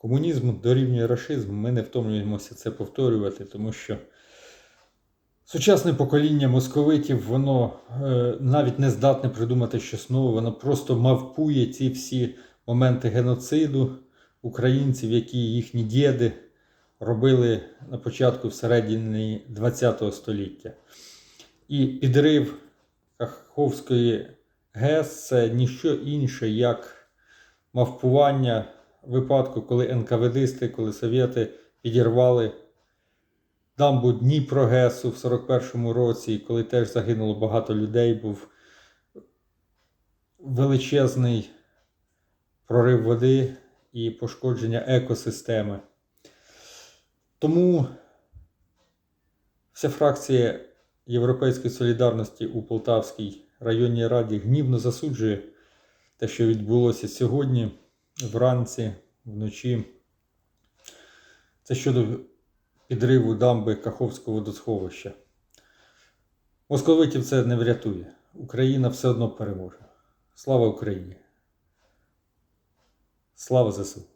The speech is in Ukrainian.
комунізм дорівнює рашизм. Ми не втомлюємося це повторювати, тому що сучасне покоління московитів, воно е, навіть не здатне придумати щось нове, воно просто мавпує ці всі моменти геноциду українців, які їхні діди робили на початку всередині ХХ століття. І підрив Каховської ГЕС це ніщо інше, як мавпування випадку, коли НКВДисти, коли совєти підірвали дамбу Дніпрогесу в 41-му році, коли теж загинуло багато людей, був величезний прорив води і пошкодження екосистеми. Тому вся фракція Європейської солідарності у Полтавській районній раді гнівно засуджує те, що відбулося сьогодні, вранці, вночі. Це щодо підриву дамби Каховського водосховища. Московитів це не врятує. Україна все одно переможе. Слава Україні! Слава ЗСУ!